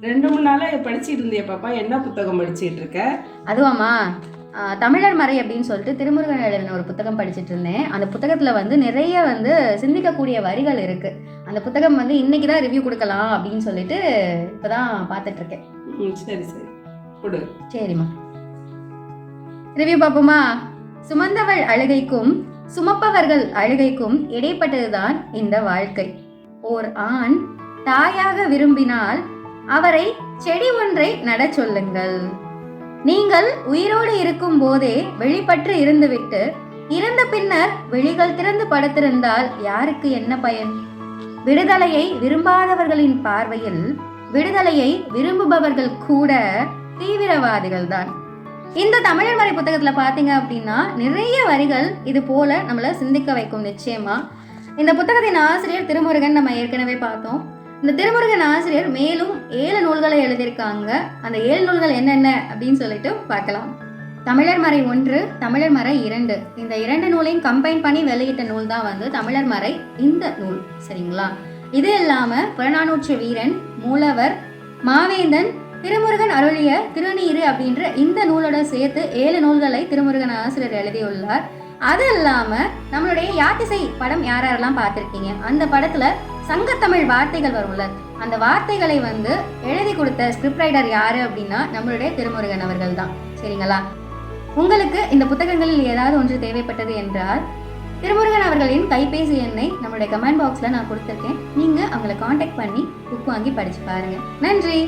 ரெண்டு மூணு நாளா படிச்சிட்டு இருந்தியா பாப்பா. என்ன புத்தகம் படிச்சிட்டு இருக்க? அதுவாம்மா ஆ, தமிழர் மறை அப்படின்னு சொல்லிட்டு திருமுருகன் எழுதின ஒரு புத்தகம் படிச்சுட்டு இருந்தேன். அந்த புத்தகத்தில் வந்து நிறைய வந்து சிந்திக்கக்கூடிய வரிகள் இருக்கு. அந்த புத்தகம் வந்து இன்னைக்கு தான் ரிவ்யூ கொடுக்கலாம் அப்படின்னு சொல்லிட்டு இப்போதான் பார்த்துட்டு இருக்கேன். ம், சரி சரி. கொடு. சரிம்மா. ரிவ்யூ பார்ப்போமா? சுமந்தவள் அழுகைக்கும் சுமப்பவர்கள் அழுகைக்கும் இடைப்பட்டதுதான் இந்த வாழ்க்கை. ஓர் ஆண் தாயாக விரும்பினால் அவரை செடி ஒன்றை நடச் சொல்லுங்கள். நீங்கள் உயிரோடு இருக்கும் போதே வெளிப்பற்று இருந்துவிட்டு இறந்த பின்னர் விழிகள் திறந்து படுத்திருந்தால் யாருக்கு என்ன பயன்? விடுதலையை விரும்பாதவர்களின் பார்வையில் விடுதலையை விரும்புபவர்கள் கூட தீவிரவாதிகள் தான். இந்த தமிழர் வரை புத்தகத்துல பாத்தீங்க அப்படின்னா நிறைய வரிகள் இது போல நம்மள சிந்திக்க வைக்கும் நிச்சயமா. இந்த புத்தகத்தின் ஆசிரியர் திருமுருகன் நம்ம ஏற்கனவே பார்த்தோம். இந்த திருமுருகன் ஆசிரியர் மேலும் ஏழு நூல்களை எழுதியிருக்காங்க. அந்த ஏழு நூல்கள் என்னென்ன அப்படின்னு சொல்லிட்டு பார்க்கலாம். தமிழர் மறை ஒன்று தமிழர் மறை இரண்டு. இந்த இரண்டு நூலையும் கம்பைன் பண்ணி வெளியிட்ட நூல் தான் வந்து தமிழர் மறை இந்த நூல். சரிங்களா? இது இல்லாம புறநானூற்று வீரன் மூலவர் மாவேந்தன் திருமுருகன் அருளிய திருநீரு அப்படின்ற இந்த நூலோட சேர்த்து ஏழு நூல்களை திருமுருகன் ஆசிரியர் எழுதியுள்ளார். அது இல்லாம நம்மளுடைய யாத்திசை படம் யார் யாரெல்லாம் பார்த்துருக்கீங்க? அந்த படத்துல சங்கத்தமிழ் வார்த்தைகள் வரும்ல அந்த வார்த்தைகளை வந்து எழுதி கொடுத்த ஸ்கிரிப்ட் ரைட்டர் யாரு அப்படின்னா நம்மளுடைய திருமுருகன் அவர்கள் தான். சரிங்களா? உங்களுக்கு இந்த புத்தகங்களில் ஏதாவது ஒன்று தேவைப்பட்டது என்றால் திருமுருகன் அவர்களின் கைபேசி எண்ணை நம்மளுடைய கமெண்ட் பாக்ஸில் நான் கொடுத்துருக்கேன். நீங்கள் அவங்கள காண்டாக்ட் பண்ணி புக் வாங்கி படிச்சு பாருங்க. நன்றி!